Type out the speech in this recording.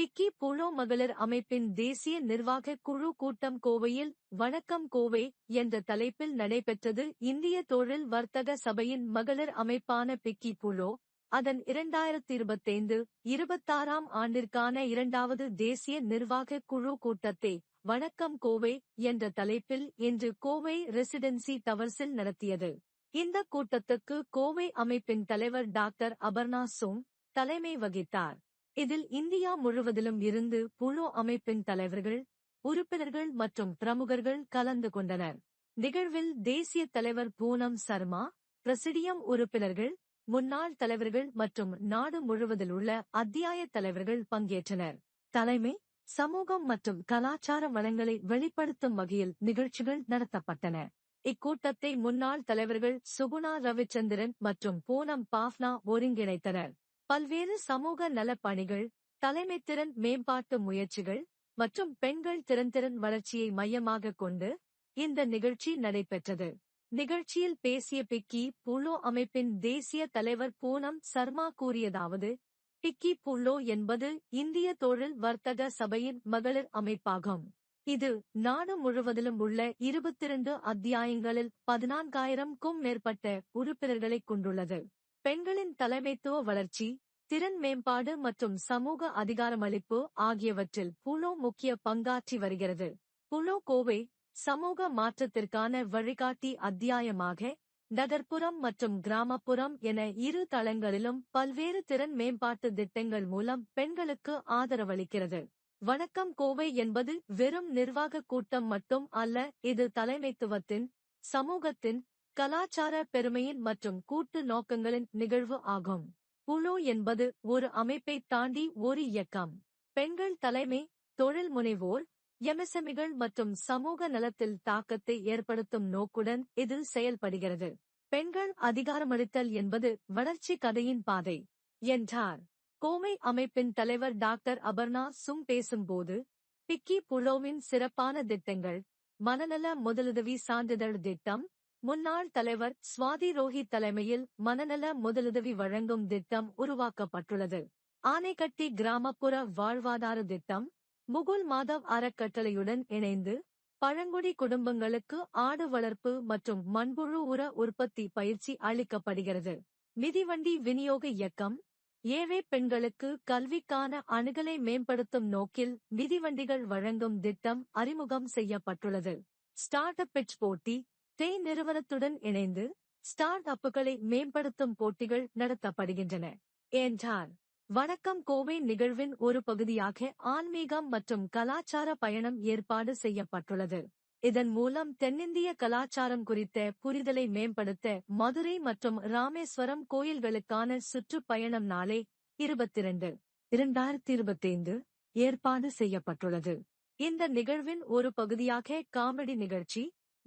Piggy flow மகளிர் அமைப்பின் தேசிய நிர்வாக குழு கூட்டம் கோவையில் வணக்கம் கோவை என்ற தலைப்பில் நடைபெற்றது. இந்திய தொழில் வர்த்தக சபையின் மகளிர் அமைப்பான பிக்கி புலோ அதன் இரண்டாயிரத்தி இருபத்தைந்து இருபத்தாறாம் ஆண்டிற்கான இரண்டாவது தேசிய நிர்வாக குழு கூட்டத்தை வணக்கம் கோவை என்ற தலைப்பில் இன்று கோவை ரெசிடென்சி டவர்ஸில் நடத்தியது. இந்த கூட்டத்துக்கு கோவை அமைப்பின் தலைவர் டாக்டர் அபர்ணா சோம் தலைமை வகித்தார். இதில் இந்தியா முழுவதிலும் இருந்து புளோ அமைப்பின் தலைவர்கள் உறுப்பினர்கள் மற்றும் பிரமுகர்கள் கலந்து கொண்டனர். நிகழ்வில் தேசிய தலைவர் பூனம் சர்மா பிரசிடியம் உறுப்பினர்கள் முன்னாள் தலைவர்கள் மற்றும் நாடு முழுவதில் உள்ள அத்தியாய தலைவர்கள் பங்கேற்றனர். தலைமை சமூகம் மற்றும் கலாச்சார வளங்களை வெளிப்படுத்தும் வகையில் நிகழ்ச்சிகள் நடத்தப்பட்டன. இக்கூட்டத்தை முன்னாள் தலைவர்கள் சுகுணா ரவிச்சந்திரன் மற்றும் பூனம் பாஃப்னா ஒருங்கிணைத்தனர். பல்வேறு சமூக நலப்பணிகள் தலைமைத்திறன் மேம்பாட்டு முயற்சிகள் மற்றும் பெண்கள் திறன்திறன் வளர்ச்சியை மையமாக கொண்டு இந்த நிகழ்ச்சி நடைபெற்றது. நிகழ்ச்சியில் பேசிய பிக்கி புல்லோ அமைப்பின் தேசிய தலைவர் பூனம் சர்மா கூறியதாவது பிக்கி புல்லோ என்பது இந்திய தொழில் வர்த்தக சபையின் மகளிர் அமைப்பாகும். இது நாடு முழுவதிலும் உள்ள இருபத்திரண்டு அத்தியாயங்களில் பதினான்காயிரம்க்கும் மேற்பட்ட உறுப்பினர்களைக் கொண்டுள்ளது. பெண்களின் தலைமைத்துவ வளர்ச்சி திறன் மேம்பாடு மற்றும் சமூக அதிகாரமளிப்பு ஆகியவற்றில் புலோ முக்கிய பங்காற்றி வருகிறது. புலோ கோவை சமூக மாற்றத்திற்கான வழிகாட்டி அத்தியாயமாக நகர்ப்புறம் மற்றும் கிராமப்புறம் என இரு தளங்களிலும் பல்வேறு திறன் மேம்பாட்டு திட்டங்கள் மூலம் பெண்களுக்கு ஆதரவளிக்கிறது. வணக்கம் கோவை என்பது வெறும் நிர்வாக கூட்டம் மட்டும் அல்ல இது தலைமைத்துவத்தின் சமூகத்தின் கலாச்சார பெருமையின் மற்றும் கூட்டு நோக்கங்களின் நிகழ்வு ஆகும். குழு என்பது ஒரு அமைப்பை தாண்டி ஒரு இயக்கம். பெண்கள் தலைமை தொழில் முனைவோர் எமசமிகள் மற்றும் சமூக நலத்தில் தாக்கத்தை ஏற்படுத்தும் நோக்குடன் இது செயல்படுகிறது. பெண்கள் அதிகாரமளித்தல் என்பது வளர்ச்சி கதையின் பாதை என்றார். கோமை அமைப்பின் தலைவர் டாக்டர் அபர்ணா சும் பேசும்போது பிக்கி புலோவின் சிறப்பான திட்டங்கள் மனநல முதலுதவி சான்றிதழ் திட்டம் முன்னாள் தலைவர் சுவாதி ரோஹித் தலைமையில் மனநல முதலுதவி வழங்கும் திட்டம் உருவாக்கப்பட்டுள்ளது. ஆனைக்கட்டி கிராமப்புற வாழ்வாதார திட்டம் முகுல் மாதவ் அறக்கட்டளையுடன் இணைந்து பழங்குடி குடும்பங்களுக்கு ஆடு வளர்ப்பு மற்றும் மண்புழு உர உற்பத்தி பயிற்சி அளிக்கப்படுகிறது. மிதிவண்டி விநியோக இயக்கம் ஏழை பெண்களுக்கு கல்விக்கான அணுகலை மேம்படுத்தும் நோக்கில் மிதிவண்டிகள் வழங்கும் திட்டம் அறிமுகம் செய்யப்பட்டுள்ளது. ஸ்டார்ட் அப் பிட்ச் போட்டி டெய் நிறுவனத்துடன் இணைந்து ஸ்டார்ட் அப்புகளை மேம்படுத்தும் போட்டிகள் நடத்தப்படுகின்றன. என்றார். வணக்கம் கோவை நிகழ்வின் ஒரு பகுதியாக ஆன்மீகம் மற்றும் கலாச்சார பயணம் ஏற்பாடு செய்யப்பட்டுள்ளது. இதன் மூலம் தென்னிந்திய கலாச்சாரம் குறித்த புரிதலை மேம்படுத்த மதுரை மற்றும் ராமேஸ்வரம் கோயில்களுக்கான சுற்றுப்பயணம் நாளை இருபத்திரண்டு இரண்டாயிரத்தி இருபத்தைந்து ஏற்பாடு செய்யப்பட்டுள்ளது. இந்த நிகழ்வின் ஒரு பகுதியாக காமெடி நிகழ்ச்சி